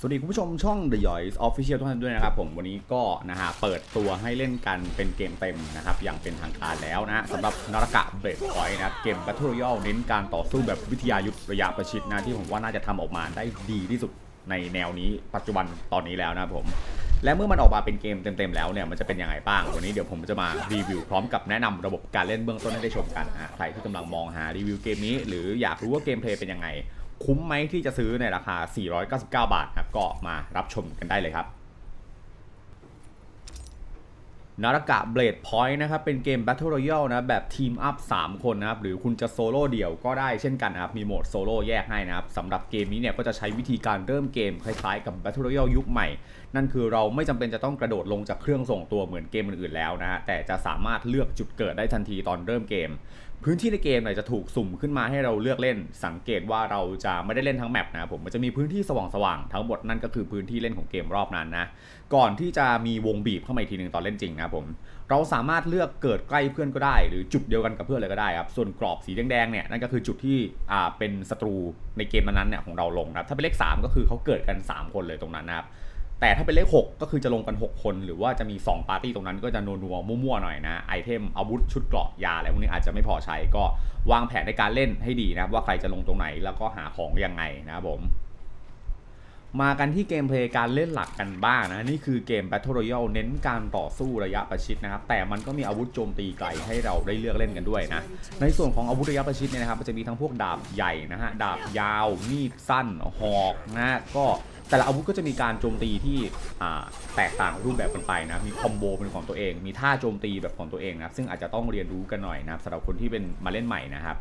สวัสดีคุณผู้ชมช่อง The y o y Official ทุกท่านด้วยนะครับผมวันนี้ก็นะฮะเปิดตัวให้เล่นกันเป็นเกมเต็มนะครับอย่างเป็นทางการแล้วนะสำหรับนรกะเบรดพอยนะเกม Battle Royale เน้นการต่อสู้แบบวิทยายุทธระยะประชิดนะที่ผมว่าน่าจะทำออกมาได้ดีที่สุดในแนวนี้ปัจจุบันตอนนี้แล้วนะครับผมและเมื่อมันออกมาเป็นเกมเต็มๆแล้วเนี่ยมันจะเป็นยังไงบ้าง วันนี้เดี๋ยวผมจะมารีวิวพร้อมกับแนะนำระบบการเล่นเบื้องต้นให้ได้ชมกันอะใครที่กำลังมองหารีวิวเกมนี้ หรืออยากรู้ว่าเกมเพลย์เป็นยังไง คุ้มไหมที่จะซื้อในราคา 499 บาทครับก็มารับชมกันได้เลยครับนารากะเบลดพอยต์นะครับเป็นเกม Battle Royale นะแบบทีมอัพ3คนนะครับหรือคุณจะโซโล่เดี่ยวก็ได้เช่นกันนะครับมีโหมดโซโล่แยกให้นะครับสำหรับเกมนี้เนี่ยก็จะใช้วิธีการเริ่มเกมคล้ายๆกับ Battle Royale ยุคใหม่นั่นคือเราไม่จำเป็นจะต้องกระโดดลงจากเครื่องส่งตัวเหมือนเกมอื่นๆแล้วนะฮะแต่จะสามารถเลือกจุดเกิดได้ทันทีตอนเริ่มเกม พื้นที่ในเกมเนี่ยจะถูกสุ่มขึ้นมาให้เราเลือกเล่น สังเกตว่าเราจะไม่ได้เล่นทั้งแมปนะครับผมมันจะมีพื้นที่สว่างๆทั้งหมดนั่นก็คือพื้นที่เล่นของเกมรอบนั้นนะก่อนที่จะมีวงบีบเข้ามาอีกทีหนึ่งตอนเล่นจริงนะครับผมเราสามารถเลือกเกิดใกล้เพื่อนก็ได้ หรือจุดเดียวกันกับเพื่อนเลยก็ได้ครับส่วนกรอบสีแดงๆเนี่ยนั่นก็คือจุดที่อ่าเป็นศัตรูในเกมนั้นเนี่ยของเราลงนะครับถ้าเป็นเลข 3 ก็คือเขาเกิดกัน 3 คนเลยตรงนั้นนะครับ แต่ถ้าเป็นเลข 6 ก็คือจะลงกัน 6 คน หรือว่าจะมี 2 ปาร์ตี้ตรงนั้นก็จะนัวๆมั่วๆหน่อยนะ ไอเทมอาวุธชุดเกราะยาอะไรพวกนี้อาจจะไม่พอใช้ก็วางแผนในการเล่นให้ดีนะครับ ว่าใครจะลงตรงไหนแล้วก็หาของยังไงนะครับผม มากันที่เกมเพลย์การเล่นหลักกันบ้างนะ นี่คือเกม Battle Royale เน้นการต่อสู้ระยะประชิดนะครับ แต่มันก็มีอาวุธโจมตีไกลให้เราได้เลือกเล่นกันด้วยนะ ในส่วนของอาวุธระยะประชิดเนี่ยนะครับมันจะมีทั้งพวกดาบใหญ่นะฮะดาบยาวมีดสั้นหอกนะฮะก็ แต่ละอาวุธก็จะมีการโจมตีที่แตกต่างรูปแบบกันไปนะ มีคอมโบเป็นของตัวเอง มีท่าโจมตีแบบของตัวเองนะ ซึ่งอาจจะต้องเรียนรู้กันหน่อยนะสำหรับคนที่เป็นมาเล่นใหม่นะครับ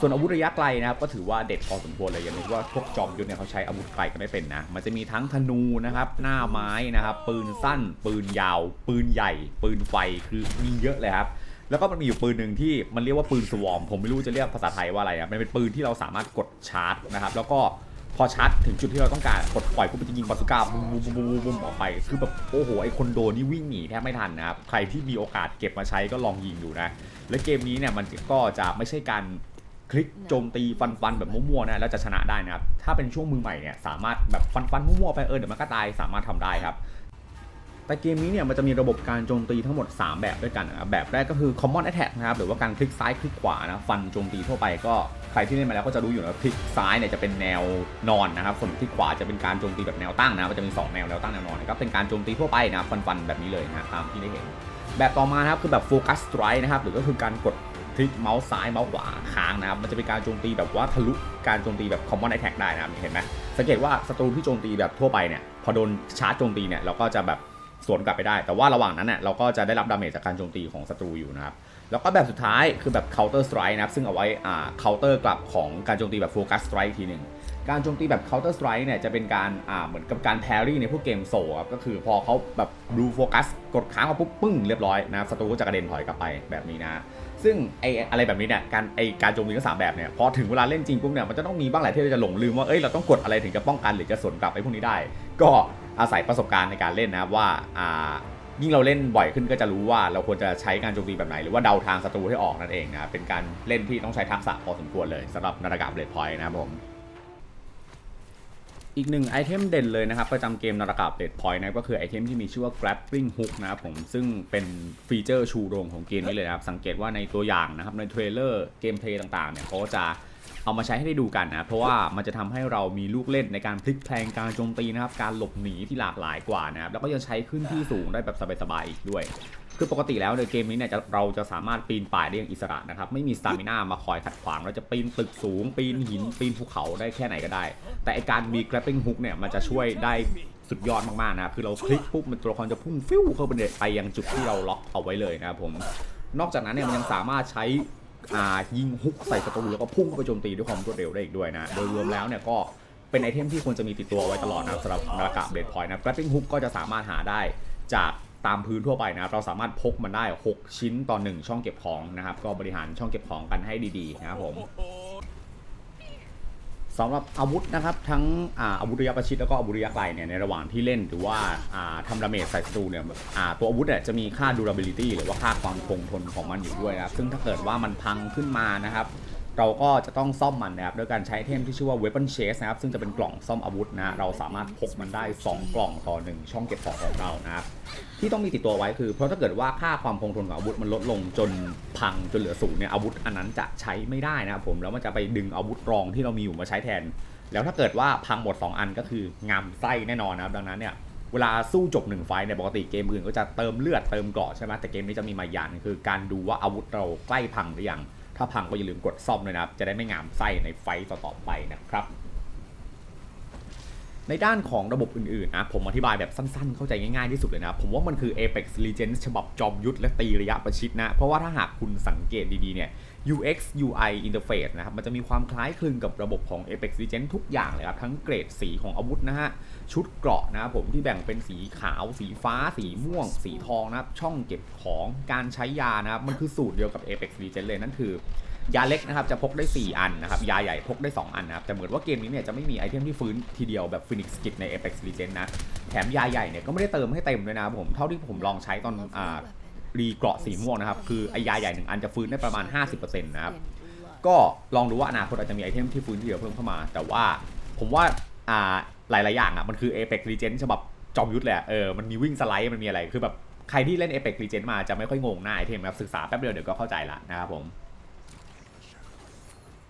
ส่วนอาวุธระยะไกลนะครับก็ถือว่าเด็ดพอสมควรเลยอย่างที่ว่าพวกจอมยุทธเนี่ยเขาใช้อาวุธไกลกันไม่เป็นนะ มันจะมีทั้งธนูนะครับ หน้าไม้นะครับ ปืนสั้น ปืนยาว ปืนใหญ่ ปืนไฟ คือมีเยอะเลยครับแล้วก็มันมีอยู่ปืนหนึ่งที่มันเรียกว่าปืนสวอมผมไม่รู้จะเรียกภาษาไทยว่าอะไรนะมันเป็นปืนที่เราสามารถกดชาร์จนะครับ แล้วก็ พอชาร์จถึงจุดที่เราต้องการกดปล่อยปุ๊บมันจะยิงบาสุก้าบุ้มบุ้มบุ้มบุ้มบุ้มออกไปคือแบบโอ้โหไอคนโดนนี่วิ่งหนีแทบไม่ทันนะครับใครที่มีโอกาสเก็บมาใช้ก็ลองยิงดูนะและเกมนี้เนี่ยมันก็จะไม่ใช่การคลิกโจมตีฟันฟันแบบมั่วๆนะแล้วจะชนะได้นะครับถ้าเป็นช่วงมือใหม่เนี่ยสามารถแบบฟันฟันมั่วๆไปเออเดี๋ยวมันก็ตายสามารถทำได้ครับแต่เกมนี้เนี่ยมันจะมีระบบการโจมตีทั้งหมด 3 แบบด้วยกันนะครับแบบแรกก็คือ common attack นะครับหรือว่าการคลิกซ้ายคลิกขวานะฟันโจมตีทั่วไปก็ ใครที่เล่นมาแล้วก็จะรู้อยู่นะคลิกซ้ายเนี่ยจะเป็นแนวนอนนะครับส่วนคลิกขวาจะเป็นการโจมตีแบบแนวตั้งนะมันจะมีสองแนวแนวตั้งแนวนอนนะครับเป็นการโจมตีทั่วไปนะฟันฟันๆแบบนี้เลยนะตามที่ได้เห็น แบบต่อมานะครับคือแบบ focus strike นะครับหรือก็คือการกดคลิกเมาส์ซ้ายเมาส์ขวาค้างนะครับมันจะเป็นการโจมตีแบบว่าทะลุการโจมตีแบบ common attack ได้นะครับเห็นไหมสังเกตว่าศัตรูที่โจมตีแบบทั่วไปเนี่ยพอโดนชาร์จโจมตีเนี่ยเราก็จะแบบสวนกลับไปได้ แต่ว่าระหว่างนั้นเนี่ยเราก็จะได้รับดาเมจจากการโจมตีของศัตรูอยู่นะครับ แล้วก็แบบสุดท้ายคือแบบ counter strike นะครับซึ่งเอาไว้อ่า counter กลับของการโจมตีแบบ focus strike ทีหนึ่งการโจมตีแบบ counter strike เนี่ยจะเป็นการอ่าเหมือนกับการ parry ในพวกเกมโซครับก็คือพอเขาแบบดูโฟกัสกดค้างมาปุ๊บปึ้งเรียบร้อยนะครับศัตรูก็จะกระเด็นถอยกลับไปแบบนี้นะ ซึ่งไออะไรแบบนี้เนี่ยการไอการโจมตีทั้งสามแบบเนี่ยพอถึงเวลาเล่นจริงปุ๊บเนี่ยมันจะต้องมีบ้างแหละที่เราจะหลงลืมว่าเอ้ยเราต้องกดอะไรถึงจะป้องกันหรือจะสวนกลับไอ้พวกนี้ได้ ก็อาศัยประสบการณ์ในการเล่นนะว่าอ่า ยิ่งเราเล่นบ่อยขึ้นก็จะรู้ว่าเราควรจะใช้การโจมตีแบบไหน หรือว่าเดาทางศัตรูให้ออกนั่นเองนะเป็นการเล่นที่ต้องใช้ทักษะพอสมควรเลยสำหรับนาฬิกาเบลดพอยต์นะครับผมอีกหนึ่งไอเทมเด่นเลยนะครับประจำเกมนาฬิกาเบลดพอยต์นะก็คือไอเทมที่มีชื่อว่า grappling hook นะครับผมซึ่งเป็นฟีเจอร์ชูโรงของเกมนี้เลยนะครับสังเกตว่าในตัวอย่างนะครับในเทรลเลอร์เกมเพลย์ต่างๆเนี่ยเขาก็จะ เอามาใช้ให้ได้ดูกันนะเพราะว่ามันจะทำให้เรามีลูกเล่นในการพลิกแพลงการโจมตีนะครับการหลบหนีที่หลากหลายกว่านะครับแล้วก็ยังใช้ขึ้นที่สูงได้แบบสบายๆอีกด้วยคือปกติแล้วในเกมนี้เนี่ยเราจะสามารถปีนป่ายได้อย่างอิสระนะครับไม่มีสตามิน่ามาคอยขัดขวางเราจะปีนตึกสูง ปีนหินปีนภูเขาได้แค่ไหนก็ได้ แต่การมี grappling hook เนี่ยมันจะช่วยได้สุดยอดมากๆนะครับคือเราคลิกปุ๊บมันตัวละครจะพุ่งฟิวเข้าไปในไปยังจุดที่เราล็อกเอาไว้เลยนะครับผมนอกจากนั้นเนี่ยมันยังสามารถใช้ อ่ายิงฮุกใส่ศัตรูแล้วก็พุ่งเข้าไปโจมตีด้วยความรวดเร็วได้อีกด้วยนะ โดยรวมแล้วเนี่ยก็เป็นไอเทมที่ควรจะมีติดตัวไว้ตลอดนะสำหรับนาฬิกาเบลดพอยต์นะกระปิ้งหุกก็จะสามารถหาได้จากตามพื้นทั่วไปนะครับเราสามารถพกมันได้ 6 ชิ้นต่อ 1 ช่องเก็บของนะครับ ก็บริหารช่องเก็บของกันให้ดีๆนะครับผม สำหรับอาวุธนะครับทั้งอาอาวุธระยะประชิดแล้วก็อาวุธระยะไกลเนี่ยในระหว่างที่เล่นหรือว่าาทำดาเมจใส่ศัตรูเนี่ยตัวอาวุธเนี่ยจะมีค่า durability หรือว่าค่าความคงทนของมันอยู่ด้วยนะครับซึ่งถ้าเกิดว่ามันพังขึ้นมานะครับ เราก็จะต้องซ่อมมันนะครับด้วยการใช้เทมที่ชื่อว่า weapon chase นะครับ ซึ่งจะเป็นกล่องซ่อมอาวุธนะเราสามารถพกมันได้ 2 กล่องต่อ 1 ช่องเก็บของของเรานะครับที่ต้องมีติดตัวไว้คือ เพราะถ้าเกิดว่าค่าความคงทนของอาวุธมันลดลงจนพังจนเหลือศูนย์เนี่ยอาวุธอันนั้นจะใช้ไม่ได้นะครับผมแล้วมันจะไปดึงอาวุธรองที่เรามีอยู่มาใช้แทน แล้วถ้าเกิดว่าพังหมด 2 อันก็คืองามไส้แน่นอนนะครับดังนั้นเนี่ยเวลาสู้จบหนึ่งไฟต์เนี่ยปกติเกมอื่นก็จะเติมเลือดเติมเกราะใช่ไหมแต่เกมนี้จะมีมาอย่างหนึงคือการดูว่าอาวุธเราใกล้พังหรือยัง ถ้าพังก็อย่าลืมกดซ่อมเลยนะครับ จะได้ไม่งามไส้ในไฟต์ต่อๆไปนะครับ ในด้านของระบบอื่นๆนะผมอธิบายแบบสั้นๆ เข้าใจง่ายๆที่สุดเลยนะ ผมว่ามันคือ Apex Legends ฉบับจอมยุทธและตีระยะประชิดนะ เพราะว่าถ้าหากคุณสังเกตดีๆเนี่ย UX UI interface นะครับ มันจะมีความคล้ายคลึงกับระบบของ Apex Legends ทุกอย่างเลยครับ ทั้งเกรดสีของอาวุธนะฮะ ชุดเกราะนะครับผมที่แบ่งเป็นสีขาว สีฟ้า สีม่วง สีทองนะครับ ช่องเก็บของการใช้ยานะครับ มันคือสูตรเดียวกับ Apex Legends เลยนั่นคือ ยาเล็กนะครับจะพกได้ 4 อันนะครับยาใหญ่พกได้ 2 อันนะครับแต่เหมือนว่าเกมนี้เนี่ยจะไม่มีไอเทมที่ฟื้นทีเดียวแบบ Phoenix Kit ใน Apex Legends นะแถมยาใหญ่เนี่ยก็ไม่ได้เติมให้เต็มเลยนะผมเท่าที่ผมลองใช้ตอนอ่ารีเกราะสีม่วงนะครับคือไอยาใหญ่หนึ่งอันจะฟื้นได้ประมาณ 50%นะครับก็ลองดูว่าอนาคตอาจจะมีไอเทมที่ฟื้นทีเดียวเพิ่มเข้ามา แต่ว่าผมว่าอ่าหลายๆอย่างอะมันคือ Apex Legends ฉบับจอมยุทธแหละเออมันมีวิ่งสไลด์มันมีอะไรคือแบบใครที่เล่น Apex Legends มาจะไม่ค่อยงงหน้าไอเทมครับศึกษาแป๊บเดียวเดี๋ยวก็เข้าใจละนะครับผม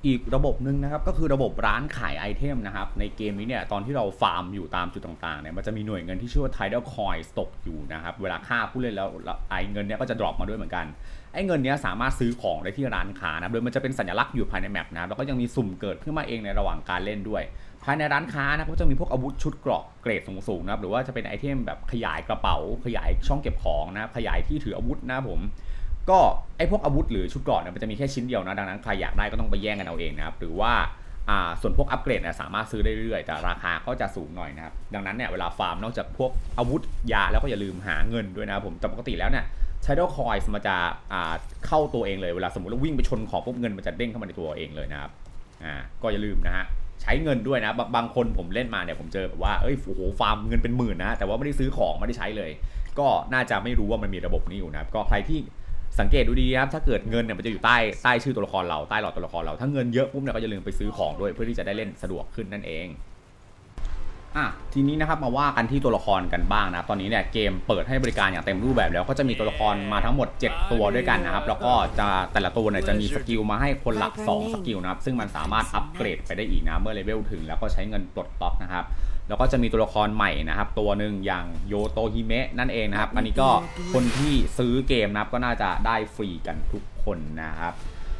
อีกระบบหนึ่งนะครับก็คือระบบร้านขายไอเทมนะครับในเกมนี้เนี่ยตอนที่เราฟาร์มอยู่ตามจุดต่างๆเนี่ยมันจะมีหน่วยเงินที่ชื่อว่า Tidal Coins ตกอยู่นะครับเวลาฆ่าผู้เล่นแล้วไอเงินเนี้ยก็จะดรอปมาด้วยเหมือนกันไอเงินเนี้ยสามารถซื้อของได้ที่ร้านค้านะโดยมันจะเป็นสัญลักษณ์อยู่ภายในแมปนะครับแล้วก็ยังมีสุ่มเกิดขึ้นมาเองในระหว่างการเล่นด้วย ภายในร้านค้านะก็จะมีพวกอาวุธชุดเกราะเกรดสูงๆนะครับหรือว่าจะเป็นไอเทมแบบขยายกระเป๋า ขยายช่องเก็บของนะขยายที่ถืออาวุธนะผม ก็ไอพวกอาวุธหรือชุดเกราะเนี่ยมันจะมีแค่ชิ้นเดียวนะ ดังนั้นใครอยากได้ก็ต้องไปแย่งกันเอาเองนะครับ หรือว่าอ่าส่วนพวกอัปเกรดเนี่ยสามารถซื้อได้เรื่อยแต่ราคาก็จะสูงหน่อยนะครับ ดังนั้นเนี่ยเวลาฟาร์มนอกจากพวกอาวุธยาแล้วก็อย่าลืมหาเงินด้วยนะครับผมแต่ปกติแล้วเนี่ย Shadow Coins มันจะอ่าเข้าตัวเองเลยเวลาสมมติเราวิ่งไปชนของปุ๊บเงินมันจะเด้งเข้ามาในตัวเองเลยนะครับอ่าก็อย่าลืมนะฮะใช้เงินด้วยนะบางบางคนผมเล่นมาเนี่ยผมเจอแบบว่าเอ้ยโอ้โหฟาร์มเงินเป็นหมื่นนะแต่ว่าไม่ได้ซื้อของไม่ได้ใช้เลย ก็น่าจะไม่รู้ว่ามันมีระบบนี้อยู่นะครับก็ใครที่ สังเกตดูดีนะครับถ้าเกิดเงินเนี่ยมันจะอยู่ใต้ใต้ชื่อตัวละครเราใต้หลอดตัวละครเราถ้าเงินเยอะปุ๊บเนี่ยก็อย่าลืมไปซื้อของด้วยเพื่อที่จะได้เล่นสะดวกขึ้นนั่นเองอะทีนี้นะครับมาว่ากันที่ตัวละครกันบ้างนะตอนนี้เนี่ยเกมเปิดให้บริการอย่างเต็มรูปแบบแล้วก็จะมีตัวละครมาทั้งหมด 7 ตัวด้วยกันนะครับแล้วก็จะแต่ละตัวเนี่ยจะมีสกิลมาให้คนหละ2สกิลนะครับซึ่งมันสามารถอัปเกรดไปได้อีกนะเมื่อเลเวลถึงแล้วก็ใช้เงินปลดล็อกนะครับ แล้วก็จะมีตัวละครใหม่นะครับ ตัวหนึ่งอย่างโยโตฮิเมะนั่นเองนะครับ อันนี้ก็คนที่ซื้อเกมนะครับก็น่าจะได้ฟรีกันทุกคนนะครับ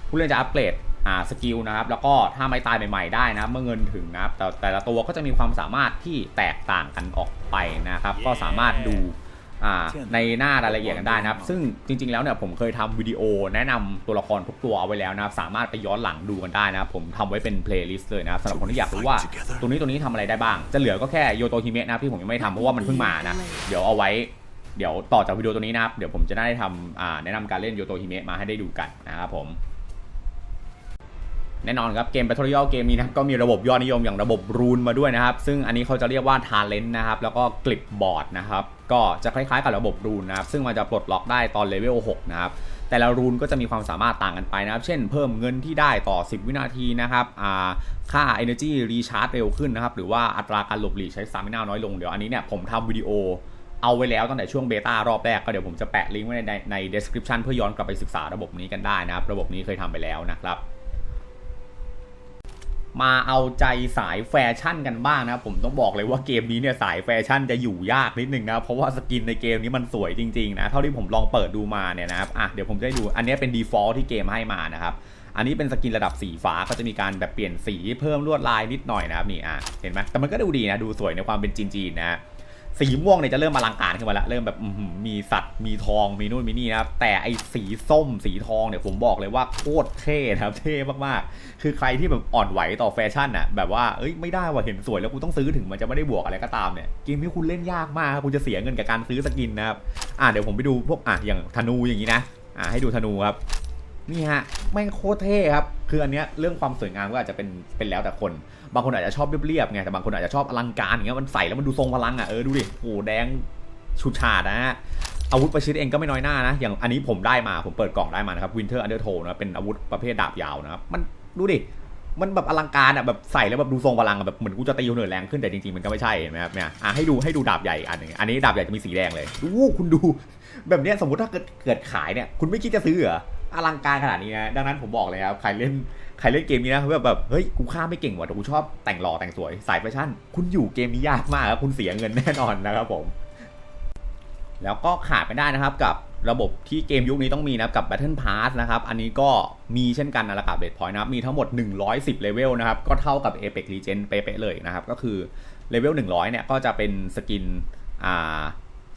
ผู้เล่นจะอัปเกรดอ่าสกิลนะครับ แล้วก็ถ้าไม่ตายใหม่ๆได้นะเมื่อเงินถึงนะครับ แต่แต่ละตัวก็จะมีความสามารถที่แตกต่างกันออกไปนะครับ ก็สามารถดู ในหน้ารายละเอียดกันได้นะครับ ซึ่งจริง ๆ แล้วเนี่ยผมเคยทำวิดีโอแนะนำตัวละครทุกตัวเอาไว้แล้วนะครับ สามารถไปย้อนหลังดูกันได้นะครับ ผมทำไว้เป็นเพลย์ลิสต์เลยนะครับสำหรับคนที่อยากรู้ว่าตัวนี้ตัวนี้ทำอะไรได้บ้าง จะเหลือก็แค่โยโตฮิเมะนะครับที่ผมยังไม่ทำเพราะว่ามันเพิ่งมานะ เดี๋ยวเอาไว้เดี๋ยวต่อจากวิดีโอตัวนี้นะครับ เดี๋ยวผมจะได้ทำอ่าแนะนำการเล่นโยโตฮิเมะมาให้ได้ดูกันนะครับผม แน่นอนครับเกม Battle Royale เกมนี้นะก็มีระบบยอดนิยมอย่างระบบรูนมาด้วยนะครับ ซึ่งอันนี้เขาจะเรียกว่า Talent นะครับ แล้วก็กลิปบอร์ดนะครับ ก็จะคล้ายๆกับระบบรูนนะครับ ซึ่งมันจะปลดล็อกได้ตอนเลเวล 6 นะครับ แต่ละรูนก็จะมีความสามารถต่างกันไปนะครับ เช่นเพิ่มเงินที่ได้ต่อ 10 วินาทีนะครับอ่าค่า Energy Recharge เร็วขึ้นนะครับ หรือว่าอัตราการหลบหลีกใช้ส a มินาน้อยลงเดี๋ยวอันนี้เนี่ยผมทำวิดีโอเอาไว้แล้วตั้งแต่ช่วงเบต้ารอบแรกก็เดี๋ยวผมจะแปะลิงก์ไว้ในใน description เพื่อย้อนกลับไปศึกษาระบบนี้กันได้นะครับ ระบบนี้เคยทำไปแล้วนะครับ มาเอาใจสายแฟชั่นกันบ้างนะครับผมต้องบอกเลยว่าเกมนี้เนี่ยสายแฟชั่นจะอยู่ยากนิดนึงนะเพราะว่าสกินในเกมนี้มันสวยจริงๆนะเท่าที่ผมลองเปิดดูมาเนี่ยนะครับอะเดี๋ยวผมจะให้ดูอันนี้เป็น default ที่เกมให้มานะครับอันนี้เป็นสกินระดับสีฟ้าก็จะมีการแบบเปลี่ยนสีเพิ่มลวดลายนิดหน่อยนะครับนี่อะเห็นไหมแต่มันก็ดูดีนะดูสวยในความเป็นจีนๆนะ สีม่วงเนี่ยจะเริ่มอลังการขึ้นมาแล้วเริ่มแบบมีสัตว์มีทองมีนู่นมีนี่นะครับแต่ไอ้สีส้มสีทองเนี่ยผมบอกเลยว่าโคตรเท่นะครับเท่มากๆ คือใครที่แบบอ่อนไหวต่อแฟชั่นน่ะแบบว่าเอ้ยไม่ได้ว่ะเห็นสวยแล้วกูต้องซื้อถึงมันจะไม่ได้บวกอะไรก็ตามเนี่ยเกมนี้คุณเล่นยากมากครับคุณจะเสียเงินกับการซื้อสกินนะครับอะเดี๋ยวผมไปดูพวกอะอย่างธนูอย่างนี้นะอะให้ดูธนูครับ นี่ฮะแม่งโคตรเท่ครับคืออันเนี้ยเรื่องความสวยงามก็อาจจะเป็นเป็นแล้วแต่คน บางคนอาจจะชอบเรียบๆไงแต่บางคนอาจจะชอบอลังการอย่างเงี้ยมันใส่แล้วมันดูทรงพลังอะเออดูดิโอ้แดงชุดฉาดนะฮะอาวุธประชิดเองก็ไม่น้อยหน้านะ อย่างอันนี้ผมได้มาผมเปิดกล่องได้มานะครับ Winter Undertow นะเป็นอาวุธประเภทดาบยาวนะครับมันดูดิมันแบบอลังการอะแบบใส่แล้วแบบดูทรงพลังอะแบบเหมือนกูจะตีคนอื่นแรงขึ้นแต่จริงๆมันก็ไม่ใช่เห็นไหมครับเนี่ยอะให้ดูให้ดูดาบใหญ่อันนึงอันนี้ดาบใหญ่จะมีสีแดงเลยดูคุณดู แบบเนี้ยสมมติถ้าเกิดเกิดขายเนี่ยคุณไม่คิดจะซื้อเหรอ อลังการขนาดนี้นะดังนั้นผมบอกเลยครับใครเล่นใครเล่นเกมนี้นะแบบแบบเฮ้ยกูฆ่าไม่เก่งว่ะแต่กูชอบแต่งหล่อแต่งสวยสายแฟชั่น คุณอยู่เกมนี้ยากมากครับคุณเสียเงินแน่นอนนะครับผม แล้วก็ขาดไม่ได้นะครับกับระบบที่เกมยุคนี้ต้องมีนะครับกับ Battle Pass นะครับ อันนี้ก็มีเช่นกันนะระกับเบ d พอยต์นะครับ มีทั้งหมด 110 เลเวลนะครับ ก็เท่ากับ Apex Legends เป๊ะๆเลยนะครับ ก็คือเลเวล100 เนี่ย ก็จะเป็นสกินอ่า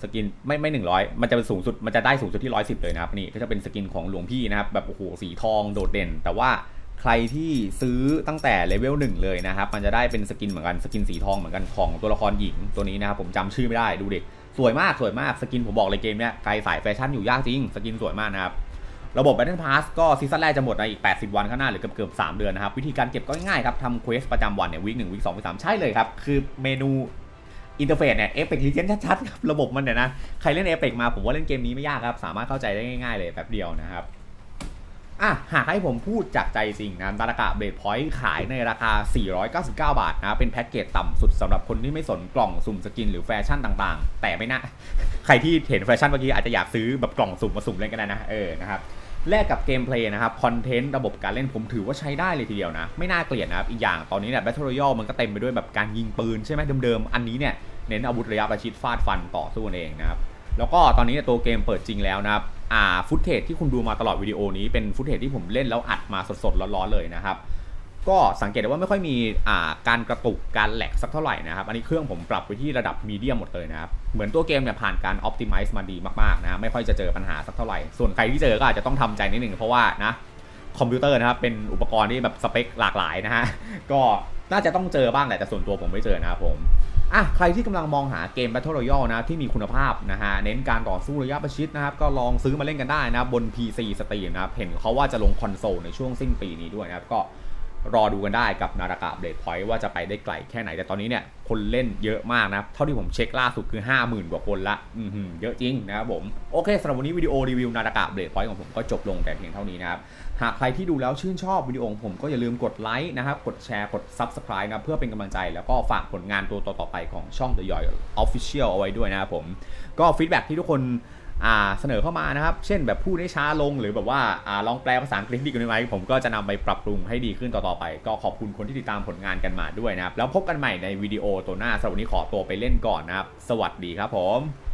สกินไม่ไม่100มันจะเป็นสูงสุดมันจะได้สูงสุดที่110เลยนะครับนี่ก็จะเป็นสกินของหลวงพี่นะครับแบบโอ้โหสีทองโดดเด่น แต่ว่าใครที่ซื้อตั้งแต่เลเวลหนึ่งเลยนะครับมันจะได้เป็นสกินเหมือนกันสกินสีทองเหมือนกันของตัวละครหญิงตัวนี้นะครับผมจำชื่อไม่ได้ดูเดิสวยมากสวยมากสกินผมบอกเลยเกมเนี้ยใครสายแฟชั่นอยู่ยากจริงสกินสวยมากนะครับระบบ Battle Pass ก็ซีซั่นแรกจะหมดในอีก 80 วันข้างหน้าหรือเกือบเกือบๆ3เดือนนะครับ วิธีการเก็บก็ง่ายครับทำเควสประจำวันเนี่ยวีคหนึ่งวีคสองวีคสามใช่เลยครับ คือเมนู อินเทอร์เฟซเนี่ยเอฟเฟกต์ลิเจนชัดๆครับระบบมันเนี่ยนะใครเล่นเอฟเฟกมาผมว่าเล่นเกมนี้ไม่ยากครับ สามารถเข้าใจได้ง่ายๆเลยแป๊บเดียวนะครับอะหากให้ผมพูดจากใจจริงนะตารากะเบรดพอยต์ขายในราคา 499 บาทนะ เป็นแพ็กเกจต่ำสุดสำหรับคนที่ไม่สนกล่องสุ่มสกินหรือแฟชั่นต่างๆ แต่ไม่น่า ใครที่เห็นแฟชั่นเมื่อกี้อาจจะอยากซื้อแบบกล่องสุ่มมาสุ่มเล่นกันได้นะ เออ นะครับ แลกกับเกมเพลย์นะครับคอนเทนต์ระบบการเล่นผมถือว่าใช้ได้เลยทีเดียวนะ ไม่น่าเกลียดนะครับ อีกอย่างตอนนี้เนี่ยแบทเทอรี่ย่อมันก็เต็มไปด้วยแบบการยิงปืนใช่ไหมเดิมๆ อันนี้เนี่ยเน้นอาวุธระยะประชิดฟาดฟันต่อสู้กันเองนะครับแล้วก็ตอนนี้เนี่ยตัวเกมเปิดจริงแล้วนะครับอ่าฟุตเทจที่คุณดูมาตลอดวิดีโอนี้เป็นฟุตเทจที่ผมเล่นแล้วอัดมาสดๆร้อนๆเลยนะครับ ก็สังเกตได้ว่าไม่ค่อยมีการกระตุกการแหลกสักเท่าไหร่นะครับ อันนี้เครื่องผมปรับไปที่ระดับมีเดียมหมดเลยนะครับ เหมือนตัวเกมเนี่ยผ่านการอ p ติ i z e มาดีมากๆนะไม่ค่อยจะเจอปัญหาสักเท่าไหร่ ส่วนใครที่เจอก็อาจจะต้องทำใจนิดหนึ่งเพราะว่านะคอมพิวเตอร์นะครับเป็นอุปกรณ์ที่แบบสเปคหลากหลายนะฮะก็น่าจะต้องเจอบ้างแหละแต่ส่วนตัวผมไม่เจอนะครับผมอะใครที่กำลังมองหาเกม Battle Royale นะที่มีคุณภาพนะฮะเน้นการต่อสู้ระยะประชิดนะครับก็ลองซื้อมาเล่นกันได้นะบน PC Steam นะครับเห็นเขาว่าจะลงคอนโซลในช่วงสิ้นปีนี้ด้วยนะครับก็ รอดูกันได้กับนารากะเบ d พอยต์ว่าจะไปได้ไกลแค่ไหน แต่ตอนนี้เนี่ยคนเล่นเยอะมากนะเท่าที่ผมเช็คล่าสุดคือ 50,000 กว่าคนละอืเยอะจริงนะครับผม โอเคสำหรับวันนี้วิดีโอรีวิวนารากะเบ d พอยต์ของผมก็จบลงแต่เพียงเท่านี้นะครับ หากใครที่ดูแล้วชื่นชอบวิดีโอของผมก็อย่าลืมกดไลค์นะครับ กดแชร์กด Subscribe นะเพื่อเป็นกำลังใจแล้วก็ฝากผลงานตัวต่อๆไปของช่อง The Yoy Official เอาไว้ด้วยนะครับผมก็ฟีดแบ็ที่ทุกคน เสนอเข้ามานะครับ เช่นแบบพูดให้ช้าลงหรือแบบว่าอลองแปลภาษาอังกฤษดีกว่านี้ไหมผมก็จะนำไปปรับปรุงให้ดีขึ้นต่อๆไป ก็ขอบคุณคนที่ติดตามผลงานกันมาด้วยนะครับ แล้วพบกันใหม่ในวิดีโอตัวหน้าสำหรับวันนี้ขอตัวไปเล่นก่อนนะครับ สวัสดีครับผม